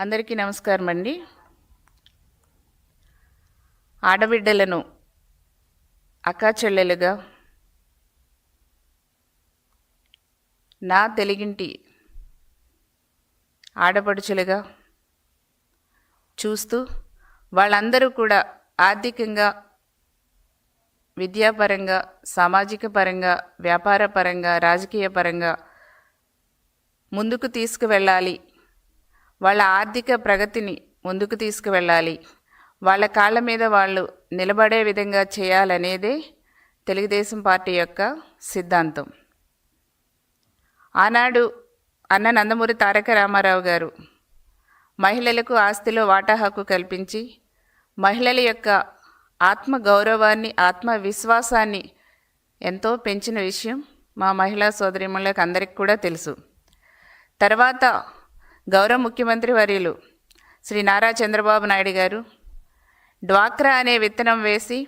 అందరికీ నమస్కారం అండి. ఆడబిడ్డలను అక్కాచెల్లెలుగా నా తెలుగింటి ఆడపడుచులుగా చూస్తూ వాళ్ళందరూ కూడా ఆర్థికంగా విద్యాపరంగా సామాజిక పరంగా వ్యాపార పరంగా రాజకీయ పరంగా ముందుకు తీసుకువెళ్ళాలి వాళ్ళ ఆర్థిక ప్రగతిని ముందుకు తీసుకువెళ్ళాలి. వాళ్ళ కాళ్ళ మీద వాళ్ళు నిలబడే విధంగా చేయాలనేదే తెలుగుదేశం పార్టీ యొక్క సిద్ధాంతం. ఆనాడు అన్న నందమూరి తారక రామారావు గారు మహిళలకు ఆస్తిలో వాటా హక్కు కల్పించి మహిళల యొక్క ఆత్మ గౌరవాన్ని ఆత్మవిశ్వాసాన్ని ఎంతో పెంచిన విషయం మా మహిళా సోదరిమణులకు అందరికీ కూడా తెలుసు. తర్వాత గౌరవ ముఖ్యమంత్రి వర్యులు శ్రీ నారా చంద్రబాబు నాయుడు గారు డ్వాక్రా అనే విత్తనం వేసి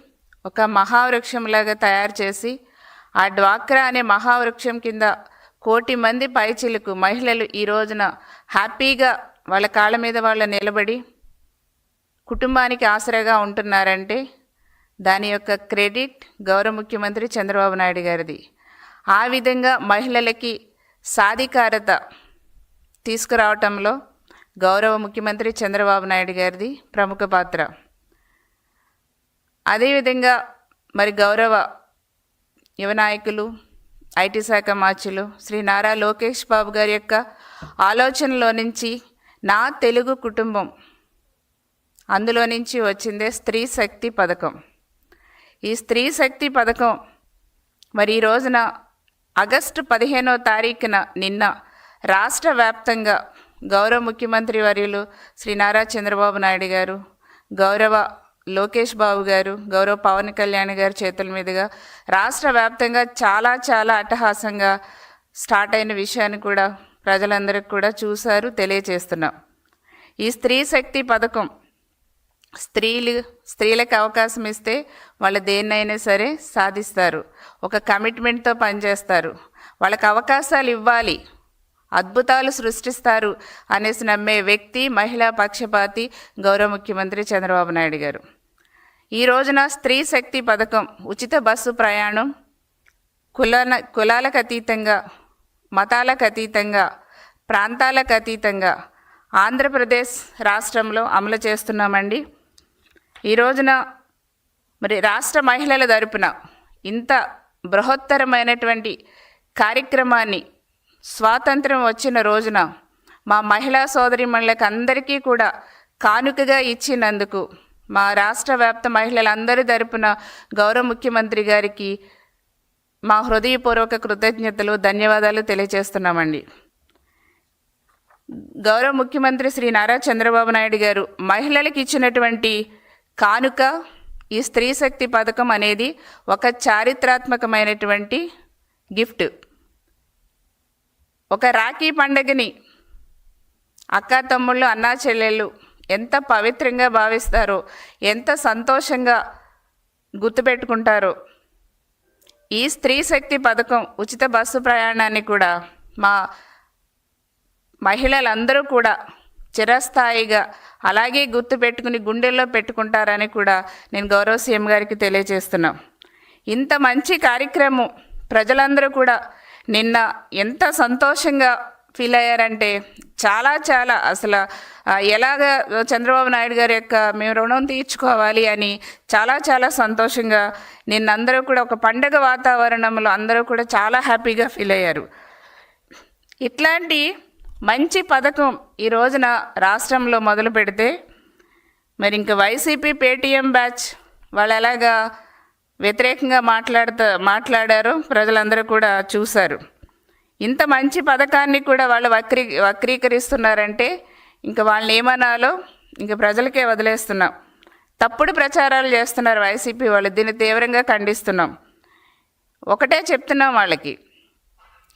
ఒక మహావృక్షంలాగా తయారు చేసి ఆ డ్వాక్రా అనే మహావృక్షం కింద కోటి మంది పైచిలకు మహిళలు ఈ రోజున హ్యాపీగా వాళ్ళ కాళ్ళ మీద వాళ్ళ నిలబడి కుటుంబానికి ఆసరాగా ఉంటున్నారంటే దాని యొక్క క్రెడిట్ గౌరవ ముఖ్యమంత్రి చంద్రబాబు నాయుడు గారిది. ఆ విధంగా మహిళలకి సాధికారత తీసుకురావటంలో గౌరవ ముఖ్యమంత్రి చంద్రబాబు నాయుడు గారిది ప్రముఖ పాత్ర. అదేవిధంగా మరి గౌరవ యువ నాయకులు ఐటీ శాఖ మార్చులు శ్రీ నారా లోకేష్ బాబు గారి యొక్క ఆలోచనలో నుంచి నా తెలుగు కుటుంబం అందులో నుంచి వచ్చిందే స్త్రీ శక్తి పథకం. ఈ స్త్రీ శక్తి పథకం మరి ఈ రోజున ఆగస్టు పదిహేనో తారీఖున నిన్న రాష్ట్ర వ్యాప్తంగా గౌరవ ముఖ్యమంత్రి వర్యులు శ్రీ నారా చంద్రబాబు నాయుడు గారు గౌరవ లోకేష్ బాబు గారు గౌరవ పవన్ కళ్యాణ్ గారి చేతుల మీదుగా రాష్ట్ర వ్యాప్తంగా చాలా చాలా అట్టహాసంగా స్టార్ట్ అయిన విషయాన్ని కూడా ప్రజలందరికీ కూడా చూశారు తెలియచేస్తున్నాం ఈ స్త్రీ శక్తి పథకం స్త్రీలు స్త్రీలకు అవకాశం ఇస్తే వాళ్ళు దేన్నైనా సరే సాధిస్తారు. ఒక కమిట్మెంట్తో పనిచేస్తారు. వాళ్ళకి అవకాశాలు ఇవ్వాలి. అద్భుతాలు సృష్టిస్తారు అనేసి నమ్మే వ్యక్తి మహిళా పక్షపాతి గౌరవ ముఖ్యమంత్రి చంద్రబాబు నాయుడు గారు. ఈ రోజున స్త్రీ శక్తి పథకం ఉచిత బస్సు ప్రయాణం కులాల కులాలకు అతీతంగా మతాలకు అతీతంగా ప్రాంతాలకు అతీతంగా ఆంధ్రప్రదేశ్ రాష్ట్రంలో అమలు చేస్తున్నామండి. ఈ రోజున మరి రాష్ట్ర మహిళల తరపున ఇంత బృహత్తరమైనటువంటి కార్యక్రమాన్ని స్వాతంత్రం వచ్చిన రోజున మా మహిళా సోదరిమణులకు అందరికీ కూడా కానుకగా ఇచ్చినందుకు మా రాష్ట్ర వ్యాప్త మహిళలందరి తరపున గౌరవ ముఖ్యమంత్రి గారికి మా హృదయపూర్వక కృతజ్ఞతలు ధన్యవాదాలు తెలియజేస్తున్నామండి. గౌరవ ముఖ్యమంత్రి శ్రీ నారా చంద్రబాబు నాయుడు గారు మహిళలకు ఇచ్చినటువంటి కానుక ఈ స్త్రీ శక్తి పథకం అనేది ఒక చారిత్రాత్మకమైనటువంటి గిఫ్ట్. ఒక రాఖీ పండగని అక్క తమ్ముళ్ళు అన్నా చెల్లెళ్ళు ఎంత పవిత్రంగా భావిస్తారో ఎంత సంతోషంగా గుర్తుపెట్టుకుంటారో. ఈ స్త్రీ శక్తి పథకం ఉచిత బస్సు ప్రయాణాన్ని కూడా మా మహిళలందరూ కూడా చిరస్థాయిగా అలాగే గుర్తు పెట్టుకుని గుండెల్లో పెట్టుకుంటారని కూడా నేను గౌరవ సీఎం గారికి తెలియజేస్తున్నాం. ఇంత మంచి కార్యక్రమం ప్రజలందరూ కూడా నిన్న ఎంత సంతోషంగా ఫీల్ అయ్యారంటే చాలా చాలా అసలు ఎలాగ చంద్రబాబు నాయుడు గారి యొక్క మేము రుణం తీర్చుకోవాలి అని చాలా చాలా సంతోషంగా నిన్న అందరూ కూడా ఒక పండగ వాతావరణంలో అందరూ కూడా చాలా హ్యాపీగా ఫీల్ అయ్యారు. ఇట్లాంటి మంచి పథకం ఈ రోజున రాష్ట్రంలో మొదలు పెడితే మరి ఇంక వైసీపీ పేటీఎం బ్యాచ్ వాళ్ళు ఎలాగా వ్యతిరేకంగా మాట్లాడుతా మాట్లాడారు. ప్రజలందరూ కూడా చూశారు. ఇంత మంచి పథకాన్ని కూడా వాళ్ళు వక్రీ వక్రీకరిస్తున్నారంటే ఇంకా వాళ్ళని ఏమనాలో ఇంకా ప్రజలకే వదిలేస్తున్నాం. తప్పుడు ప్రచారాలు చేస్తున్నారు వైసీపీ వాళ్ళు. దీన్ని తీవ్రంగా ఖండిస్తున్నాం. ఒకటే చెప్తున్నాం వాళ్ళకి.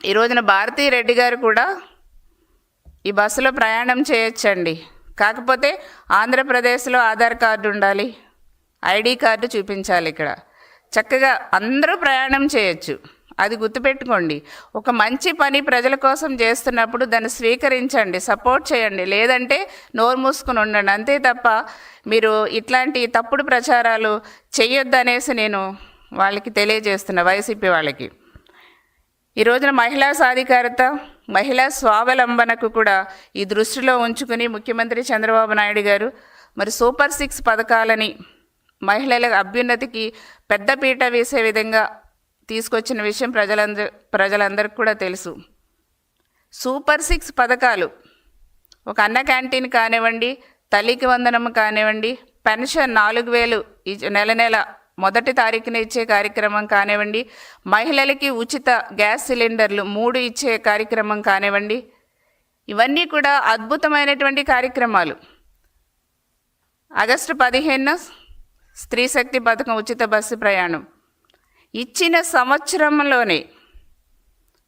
ఈ రోజున భారతీ రెడ్డి గారు కూడా ఈ బస్సులో ప్రయాణం చేయొచ్చండి. కాకపోతే ఆంధ్రప్రదేశ్లో ఆధార్ కార్డు ఉండాలి. ఐడి కార్డు చూపించాలి ఇక్కడ. చక్కగా అందరూ ప్రయాణం చేయొచ్చు. అది గుర్తుపెట్టుకోండి. ఒక మంచి పని ప్రజల కోసం చేస్తున్నప్పుడు దాన్ని స్వీకరించండి సపోర్ట్ చేయండి. లేదంటే నోరు మూసుకుని ఉండండి. అంతే తప్ప మీరు ఇట్లాంటి తప్పుడు ప్రచారాలు చేయొద్దు అనేసి నేను వాళ్ళకి తెలియజేస్తున్నా వైసీపీ వాళ్ళకి. ఈ రోజున మహిళా సాధికారత మహిళా స్వావలంబనకు కూడా ఈ దృష్టిలో ఉంచుకుని ముఖ్యమంత్రి చంద్రబాబు నాయుడు గారు మరి సూపర్ సిక్స్ పథకాలని మహిళల అభ్యున్నతికి పెద్దపీట వేసే విధంగా తీసుకొచ్చిన విషయం ప్రజలందరూ ప్రజలందరికీ కూడా తెలుసు. సూపర్ సిక్స్ పథకాలు. ఒక అన్న క్యాంటీన్ కానివ్వండి తల్లికి వందనం కానివ్వండి పెన్షన్ నాలుగు వేలు నెల నెల మొదటి తారీఖున ఇచ్చే కార్యక్రమం కానివ్వండి మహిళలకి ఉచిత గ్యాస్ సిలిండర్లు మూడు ఇచ్చే కార్యక్రమం కానివ్వండి ఇవన్నీ కూడా అద్భుతమైనటువంటి కార్యక్రమాలు. ఆగస్టు పదిహేను స్త్రీ శక్తి పథకం ఉచిత బస్సు ప్రయాణం. ఇచ్చిన సంవత్సరంలోనే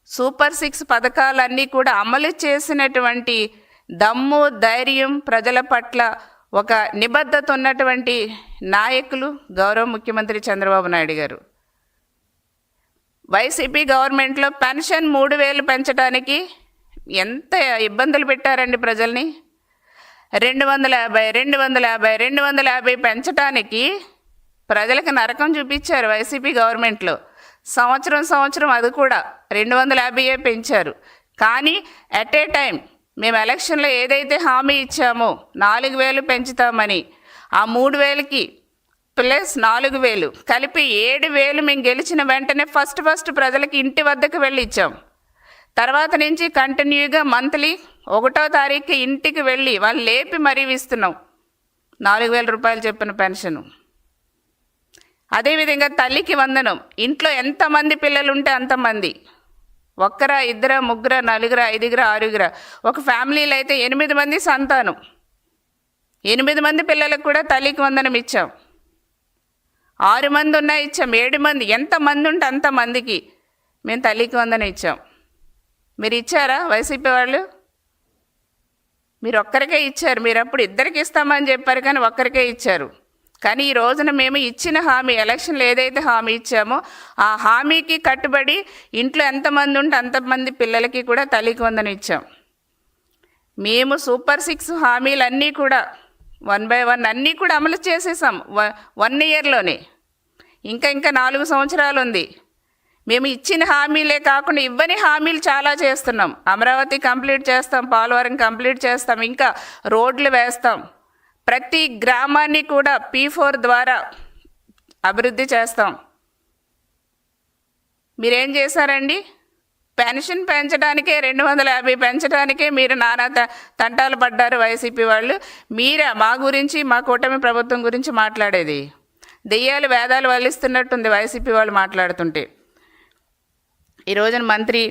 సూపర్ సిక్స్ పథకాలన్నీ కూడా అమలు చేసినటువంటి దమ్ము ధైర్యం ప్రజల పట్ల ఒక నిబద్ధత ఉన్నటువంటి నాయకులు గౌరవ ముఖ్యమంత్రి చంద్రబాబు నాయుడు గారు. వైసీపీ గవర్నమెంట్లో పెన్షన్ మూడు వేలు పెంచడానికి ఎంత ఇబ్బందులు పెట్టారండి ప్రజల్ని? రెండు వందల యాభై రెండు వందల యాభై రెండు వందల యాభై పెంచడానికి ప్రజలకు నరకం చూపించారు వైసీపీ గవర్నమెంట్లో. సంవత్సరం సంవత్సరం అది కూడా రెండు వందల యాభైయే పెంచారు. కానీ అట్ ఏ టైం మేము ఎలక్షన్లో ఏదైతే హామీ ఇచ్చామో నాలుగు వేలు పెంచుతామని ఆ మూడు వేలకి ప్లస్ నాలుగు వేలు కలిపి ఏడు వేలు మేము గెలిచిన వెంటనే ఫస్ట్ ఫస్ట్ ప్రజలకి ఇంటి వద్దకు వెళ్ళి ఇచ్చాం తర్వాత నుంచి కంటిన్యూగా మంత్లీ ఒకటో తారీఖు ఇంటికి వెళ్ళి వాళ్ళు లేపి మరీ ఇస్తున్నాం నాలుగు వేల రూపాయలు చెప్పిన పెన్షను. అదేవిధంగా తల్లికి వందనం. ఇంట్లో ఎంతమంది పిల్లలు ఉంటే అంతమంది. ఒక్కరా ఇద్దర ముగ్గుర నలుగుర ఐదుగుర ఆరుగుర. ఒక ఫ్యామిలీలో అయితే ఎనిమిది మంది సంతానం. ఎనిమిది మంది పిల్లలకు కూడా తల్లికి వందనం ఇచ్చాం. ఆరు మంది ఉన్నా ఇచ్చాం. ఏడు మంది. ఎంతమంది ఉంటే అంతమందికి మేము తల్లికి వందనం ఇచ్చాం. మీరు ఇచ్చారా వైసీపీ వాళ్ళు? మీరు ఒక్కరికే ఇచ్చారు మీరు అప్పుడు ఇద్దరికి ఇస్తామని చెప్పారు కానీ ఒక్కరికే ఇచ్చారు. కానీ ఈ రోజున మేము ఇచ్చిన హామీ ఎలక్షన్లు ఏదైతే హామీ ఇచ్చామో ఆ హామీకి కట్టుబడి ఇంట్లో ఎంతమంది ఉంటే అంతమంది పిల్లలకి కూడా తల్లికి వందనం ఇచ్చాం. మేము సూపర్ సిక్స్ హామీలన్నీ కూడా వన్ బై వన్ అన్నీ కూడా అమలు చేసేసాం వ- వన్ ఇయర్లోనే. ఇంకా ఇంకా నాలుగు సంవత్సరాలు ఉంది మేము ఇచ్చిన హామీలే కాకుండా ఇవ్వని హామీలు చాలా చేస్తున్నాం. అమరావతి కంప్లీట్ చేస్తాం పోలవరం కంప్లీట్ చేస్తాం ఇంకా రోడ్లు వేస్తాం. ప్రతి గ్రామాన్ని కూడా పీ ఫోర్ ద్వారా అభివృద్ధి చేస్తాం. మీరేం చేశారండి? పెన్షన్ పెంచడానికే రెండు వందల యాభై పెంచడానికే మీరు నానా త- తంటాలు పడ్డారు వైసీపీ వాళ్ళు. మీరా మా గురించి మా కూటమి ప్రభుత్వం గురించి మాట్లాడేది. దెయ్యాలు వేదాలు వల్లిస్తున్నట్టుంది వైసీపీ వాళ్ళు మాట్లాడుతుంటే. ఈ రోజున మంత్రి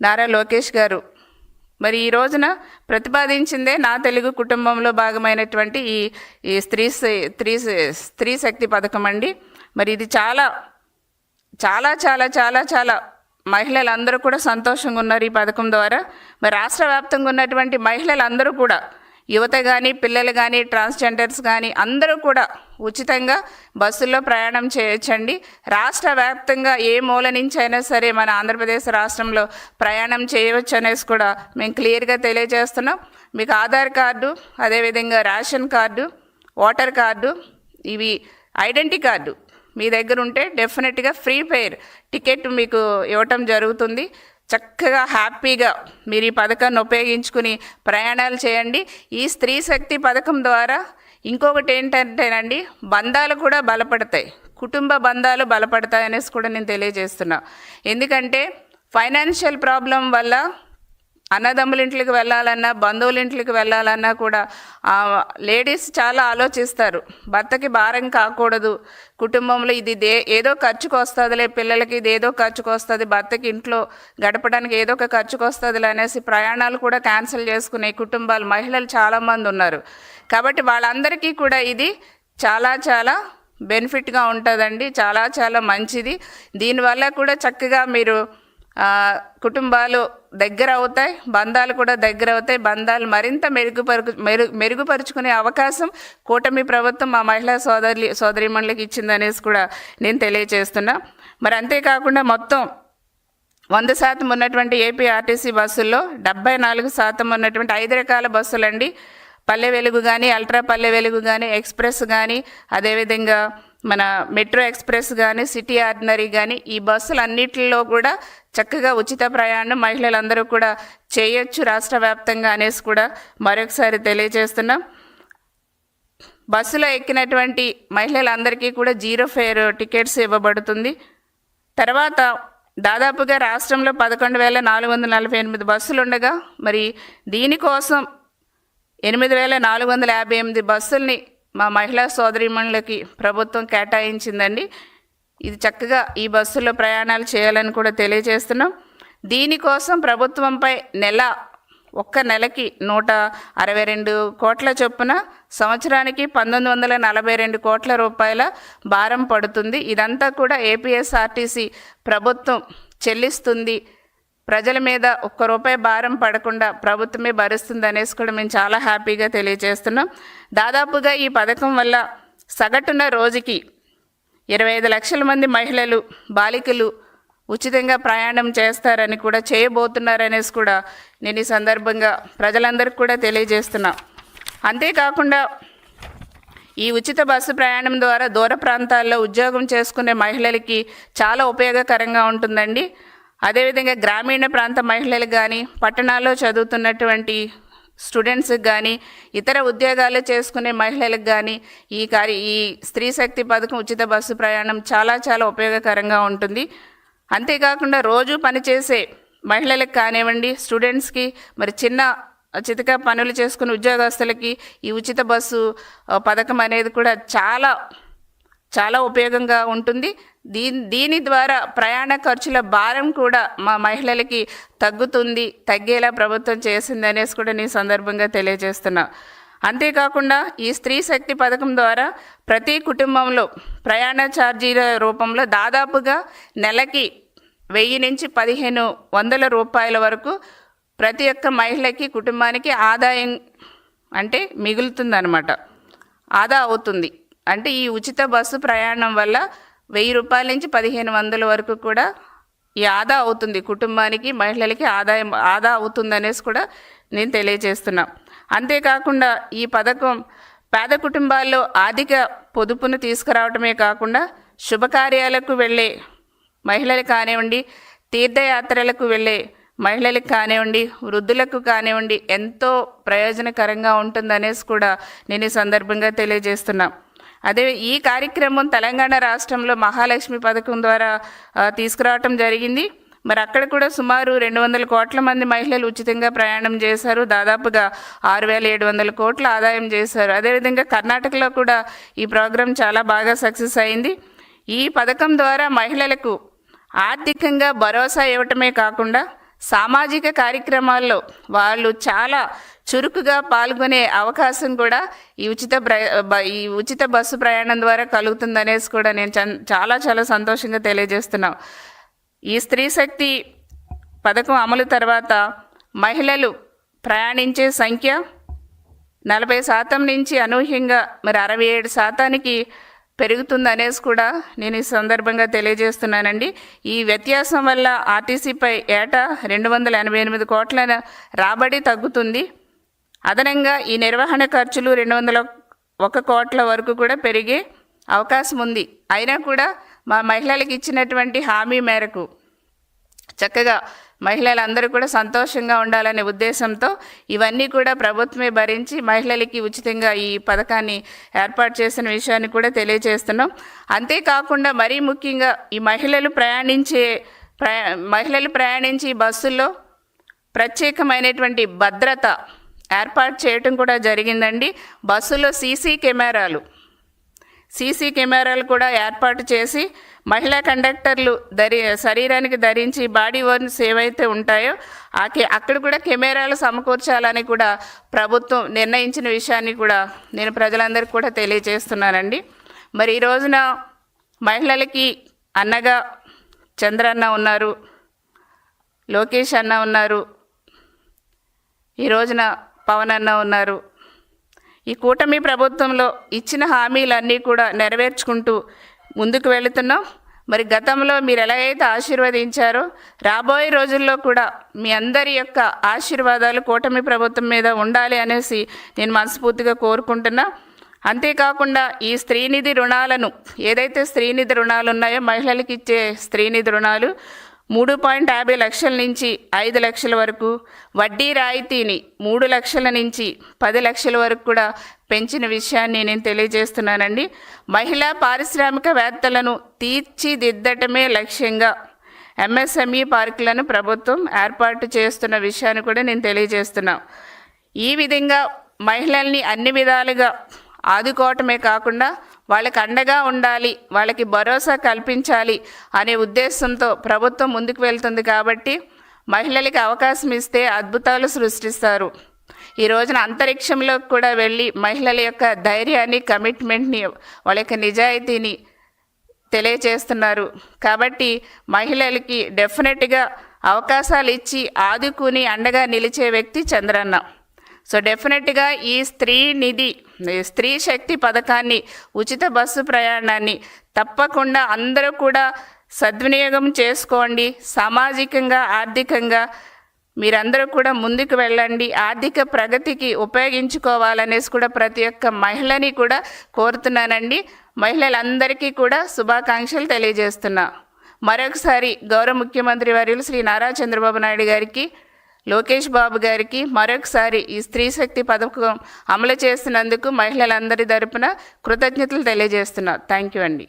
నారా లోకేష్ గారు మరి ఈ రోజున ప్రతిపాదించిందే నా తెలుగు కుటుంబంలో భాగమైనటువంటి ఈ ఈ స్త్రీ స్త్రీ స్త్రీ శక్తి పథకం అండి. మరి ఇది చాలా చాలా చాలా చాలా చాలా మహిళలందరూ కూడా సంతోషంగా ఉన్నారు ఈ పథకం ద్వారా. మరి రాష్ట్ర వ్యాప్తంగా ఉన్నటువంటి మహిళలందరూ కూడా యువత కానీ పిల్లలు కానీ ట్రాన్స్జెండర్స్ కానీ అందరూ కూడా ఉచితంగా బస్సుల్లో ప్రయాణం చేయొచ్చండి. రాష్ట్ర వ్యాప్తంగా ఏ మూల నుంచి అయినా సరే మన ఆంధ్రప్రదేశ్ రాష్ట్రంలో ప్రయాణం చేయవచ్చు అనేసి కూడా మేము క్లియర్గా తెలియజేస్తున్నాం. మీకు ఆధార్ కార్డు అదేవిధంగా రేషన్ కార్డు ఓటర్ కార్డు ఇవి ఐడెంటిటీ కార్డు మీ దగ్గర ఉంటే డెఫినెట్గా ఫ్రీ ఫెయిర్ టికెట్ మీకు ఇవ్వటం జరుగుతుంది. చక్కగా హ్యాపీగా మీరు ఈ పథకాన్ని ఉపయోగించుకుని ప్రయాణాలు చేయండి. ఈ స్త్రీ శక్తి పథకం ద్వారా ఇంకొకటి ఏంటంటేనండి బంధాలు కూడా బలపడతాయి. కుటుంబ బంధాలు బలపడతాయి అనేసి కూడా నేను తెలియజేస్తున్నా. ఎందుకంటే ఫైనాన్షియల్ ప్రాబ్లం వల్ల అన్నదమ్ముల ఇంట్లోకి వెళ్ళాలన్నా బంధువుల ఇంట్లోకి వెళ్ళాలన్నా కూడా లేడీస్ చాలా ఆలోచిస్తారు. భర్తకి భారం కాకూడదు. కుటుంబంలో ఇది దే ఏదో ఖర్చుకు వస్తుందిలే పిల్లలకి ఇది ఏదో ఖర్చుకు వస్తుంది భర్తకి ఇంట్లో గడపడానికి ఏదో ఒక ఖర్చుకు వస్తుందిలే అనేసి ప్రయాణాలు కూడా క్యాన్సిల్ చేసుకునే కుటుంబాలు మహిళలు చాలామంది ఉన్నారు. కాబట్టి వాళ్ళందరికీ కూడా ఇది చాలా చాలా బెనిఫిట్గా ఉంటుందండి. చాలా చాలా మంచిది. దీనివల్ల కూడా చక్కగా మీరు కుటుంబాలు దగ్గర అవుతాయి బంధాలు కూడా దగ్గర అవుతాయి బంధాలు మరింత మెరుగుపరు మెరు మెరుగుపరుచుకునే అవకాశం కూటమి ప్రభుత్వం మా మహిళా సోదరి సోదరిమణులకి ఇచ్చిందనేసి కూడా నేను తెలియజేస్తున్నా మరి అంతేకాకుండా మొత్తం వంద శాతం ఉన్నటువంటి ఏపీ ఆర్టీసీ బస్సుల్లో డెబ్బై నాలుగు శాతం ఉన్నటువంటి ఐదు రకాల బస్సులండి. పల్లె వెలుగు కానీ అల్ట్రా పల్లె వెలుగు కానీ ఎక్స్ప్రెస్ కానీ అదేవిధంగా మన మెట్రో ఎక్స్ప్రెస్ కానీ సిటీ ఆర్డినరీ కానీ ఈ బస్సులు బస్సులన్నిటిలో కూడా చక్కగా ఉచిత ప్రయాణం మహిళలందరూ కూడా చేయొచ్చు. రాష్ట్ర వ్యాప్తంగా అనేసి కూడా మరొకసారి తెలియజేస్తున్నాం. బస్సులో ఎక్కినటువంటి మహిళలందరికీ కూడా జీరో ఫేర్ టికెట్స్ ఇవ్వబడుతుంది. తర్వాత దాదాపుగా రాష్ట్రంలో పదకొండు వేల నాలుగు వందల నలభై ఎనిమిది బస్సులు ఉండగా మరి దీనికోసం ఎనిమిది వేల నాలుగు వందల యాభై ఎనిమిది బస్సుల్ని మా మహిళా సోదరిమణులకి ప్రభుత్వం కేటాయించిందండి. ఇది చక్కగా ఈ బస్సులో ప్రయాణాలు చేయాలని కూడా తెలియజేస్తున్నాం. దీనికోసం ప్రభుత్వంపై నెల ఒక్క నెలకి నూట అరవై రెండు కోట్ల చొప్పున సంవత్సరానికి పంతొమ్మిది వందల నలభై రెండు కోట్ల రూపాయల భారం పడుతుంది. ఇదంతా కూడా ఏపీఎస్ఆర్టీసీ ప్రభుత్వం చెల్లిస్తుంది ప్రజల మీద ఒక్క రూపాయి భారం పడకుండా ప్రభుత్వమే భరిస్తుంది అనేసి కూడా మేము చాలా హ్యాపీగా తెలియజేస్తున్నాం. దాదాపుగా ఈ పథకం వల్ల సగటున రోజుకి ఇరవై ఐదు లక్షల మంది మహిళలు బాలికలు ఉచితంగా ప్రయాణం చేస్తారని కూడా చేయబోతున్నారనేసి కూడా నేను ఈ సందర్భంగా ప్రజలందరికీ కూడా తెలియజేస్తున్నా. అంతేకాకుండా ఈ ఉచిత బస్సు ప్రయాణం ద్వారా దూర ప్రాంతాల్లో ఉద్యోగం చేసుకునే మహిళలకి చాలా ఉపయోగకరంగా ఉంటుందండి. అదేవిధంగా గ్రామీణ ప్రాంత మహిళలకు కానీ పట్టణాల్లో చదువుతున్నటువంటి స్టూడెంట్స్కి కానీ ఇతర ఉద్యోగాలు చేసుకునే మహిళలకు కానీ ఈ కార్య ఈ స్త్రీ శక్తి పథకం ఉచిత బస్సు ప్రయాణం చాలా చాలా ఉపయోగకరంగా ఉంటుంది. అంతేకాకుండా రోజు పనిచేసే మహిళలకు కానివ్వండి స్టూడెంట్స్కి మరి చిన్న చితక పనులు చేసుకునే ఉద్యోగస్తులకి ఈ ఉచిత బస్సు పథకం అనేది కూడా చాలా చాలా ఉపయోగంగా ఉంటుంది. దీని దీని ద్వారా ప్రయాణ ఖర్చుల భారం కూడా మా మహిళలకి తగ్గుతుంది తగ్గేలా ప్రభుత్వం చేసింది అనేసి కూడా నేను సందర్భంగా తెలియజేస్తున్నా. అంతేకాకుండా ఈ స్త్రీ శక్తి పథకం ద్వారా ప్రతి కుటుంబంలో ప్రయాణ ఛార్జీల రూపంలో దాదాపుగా నెలకి వెయ్యి నుంచి పదిహేను వందల రూపాయల వరకు ప్రతి ఒక్క మహిళకి కుటుంబానికి ఆదాయం అంటే మిగులుతుందన్నమాట. ఆదా అవుతుంది. అంటే ఈ ఉచిత బస్సు ప్రయాణం వల్ల వెయ్యి రూపాయల నుంచి పదిహేను వందల వరకు కూడా ఈ ఆదా అవుతుంది. కుటుంబానికి మహిళలకి ఆదాయం ఆదా అవుతుంది అనేసి కూడా నేను తెలియజేస్తున్నా. అంతేకాకుండా ఈ పథకం పేద కుటుంబాల్లో ఆర్థిక పొదుపును తీసుకురావటమే కాకుండా శుభకార్యాలకు వెళ్ళే మహిళలు కానివ్వండి తీర్థయాత్రలకు వెళ్ళే మహిళలకు కానివ్వండి వృద్ధులకు కానివ్వండి ఎంతో ప్రయోజనకరంగా ఉంటుందనేసి కూడా నేను ఈ సందర్భంగా తెలియజేస్తున్నాను అదే ఈ కార్యక్రమం తెలంగాణ రాష్ట్రంలో మహాలక్ష్మి పథకం ద్వారా తీసుకురావటం జరిగింది. మరి అక్కడ కూడా సుమారు రెండు వందల కోట్ల మంది మహిళలు ఉచితంగా ప్రయాణం చేశారు. దాదాపుగా ఆరు వేల ఏడు వందల కోట్ల ఆదాయం చేశారు. అదేవిధంగా కర్ణాటకలో కూడా ఈ ప్రోగ్రాం చాలా బాగా సక్సెస్ అయింది. ఈ పథకం ద్వారా మహిళలకు ఆర్థికంగా భరోసా ఇవ్వటమే కాకుండా సామాజిక కార్యక్రమాల్లో వాళ్ళు చాలా చురుకుగా పాల్గొనే అవకాశం కూడా ఈ ఉచిత బ- ఈ ఉచిత బస్సు ప్రయాణం ద్వారా కలుగుతుందనేసి కూడా నేను చాలా చాలా సంతోషంగా తెలియజేస్తున్నాం. ఈ స్త్రీ శక్తి పథకం అమలు తర్వాత మహిళలు ప్రయాణించే సంఖ్య నలభై శాతం నుంచి అనూహ్యంగా మరి అరవై ఏడు శాతానికి పెరుగుతుంది అనేసి కూడా నేను ఈ సందర్భంగా తెలియజేస్తున్నానండి. ఈ వ్యత్యాసం వల్ల ఆర్టీసీపై ఏటా రెండు వందల ఎనభై ఎనిమిది కోట్ల రాబడి తగ్గుతుంది. అదనంగా ఈ నిర్వహణ ఖర్చులు రెండు వందల ఒక కోట్ల వరకు కూడా పెరిగే అవకాశం ఉంది. అయినా కూడా మా మహిళలకు ఇచ్చినటువంటి హామీ మేరకు చక్కగా మహిళలందరూ కూడా సంతోషంగా ఉండాలనే ఉద్దేశంతో ఇవన్నీ కూడా ప్రభుత్వమే భరించి మహిళలకి ఉచితంగా ఈ పథకాన్ని ఏర్పాటు చేసిన విషయాన్ని కూడా తెలియజేస్తున్నాం. అంతేకాకుండా మరీ ముఖ్యంగా ఈ మహిళలు ప్రయాణించే ప్రయా మహిళలు ప్రయాణించి బస్సుల్లో ప్రత్యేకమైనటువంటి భద్రత ఏర్పాటు చేయటం కూడా జరిగిందండి. బస్సులో సీసీ కెమెరాలు సీసీ కెమెరాలు కూడా ఏర్పాటు చేసి మహిళా కండక్టర్లు ధరి శరీరానికి ధరించి బాడీ వర్న్స్ ఏవైతే ఉంటాయో ఆ అక్కడ కూడా కెమెరాలు సమకూర్చాలని కూడా ప్రభుత్వం నిర్ణయించిన విషయాన్ని కూడా నేను ప్రజలందరికీ కూడా తెలియజేస్తున్నానండి. మరి ఈ రోజున మహిళలకి అన్నగా చంద్రన్న ఉన్నారు లోకేష్ అన్న ఉన్నారు ఈ రోజున పవన్ అన్న ఉన్నారు. ఈ కూటమి ప్రభుత్వంలో ఇచ్చిన హామీలన్నీ కూడా నెరవేర్చుకుంటూ ముందుకు వెళుతున్నాం. మరి గతంలో మీరు ఎలాగైతే ఆశీర్వదించారో రాబోయే రోజుల్లో కూడా మీ అందరి యొక్క ఆశీర్వాదాలు కూటమి ప్రభుత్వం మీద ఉండాలి అనేసి నేను మనస్ఫూర్తిగా కోరుకుంటున్నా. అంతేకాకుండా ఈ స్త్రీనిధి రుణాలను ఏదైతే స్త్రీనిధి రుణాలు ఉన్నాయో మహిళలకు ఇచ్చే స్త్రీనిధి రుణాలు మూడు పాయింట్ యాభై లక్షల నుంచి ఐదు లక్షల వరకు. వడ్డీ రాయితీని మూడు లక్షల నుంచి పది లక్షల వరకు కూడా పెంచిన విషయాన్ని నేను తెలియజేస్తున్నానండి. మహిళా పారిశ్రామికవేత్తలను తీర్చిదిద్దటమే లక్ష్యంగా ఎంఎస్ఎంఈ పార్కులను ప్రభుత్వం ఏర్పాటు చేస్తున్న విషయాన్ని కూడా నేను తెలియజేస్తున్నా. ఈ విధంగా మహిళల్ని అన్ని విధాలుగా ఆదుకోవటమే కాకుండా వాళ్ళకి అండగా ఉండాలి వాళ్ళకి భరోసా కల్పించాలి అనే ఉద్దేశంతో ప్రభుత్వం ముందుకు వెళ్తుంది కాబట్టి మహిళలకి అవకాశం ఇస్తే అద్భుతాలు సృష్టిస్తారు. ఈ రోజున అంతరిక్షంలోకి కూడా వెళ్ళి మహిళల యొక్క ధైర్యాన్ని కమిట్మెంట్ని వాళ్ళ యొక్క నిజాయితీని తెలియచేస్తున్నారు. కాబట్టి మహిళలకి డెఫినెట్గా అవకాశాలు ఇచ్చి ఆదుకుని అండగా నిలిచే వ్యక్తి చంద్రన్న. సో డెఫినెట్గా ఈ స్త్రీ నిధి స్త్రీ శక్తి పథకాన్ని ఉచిత బస్సు ప్రయాణాన్ని తప్పకుండా అందరూ కూడా సద్వినియోగం చేసుకోండి. సామాజికంగా ఆర్థికంగా మీరందరూ కూడా ముందుకు వెళ్ళండి. ఆర్థిక ప్రగతికి ఉపయోగించుకోవాలనేసి కూడా ప్రతి ఒక్క మహిళని కూడా కోరుతున్నానండి. మహిళలందరికీ కూడా శుభాకాంక్షలు తెలియజేస్తున్నా. మరొకసారి గౌరవ ముఖ్యమంత్రి వర్యులు శ్రీ నారా చంద్రబాబు నాయుడు గారికి లోకేష్ బాబు గారికి మరొకసారి ఈ స్త్రీ శక్తి పథకం అమలు చేస్తున్నందుకు మహిళలందరి తరపున కృతజ్ఞతలు తెలియజేస్తున్నా. థ్యాంక్ యూ అండి.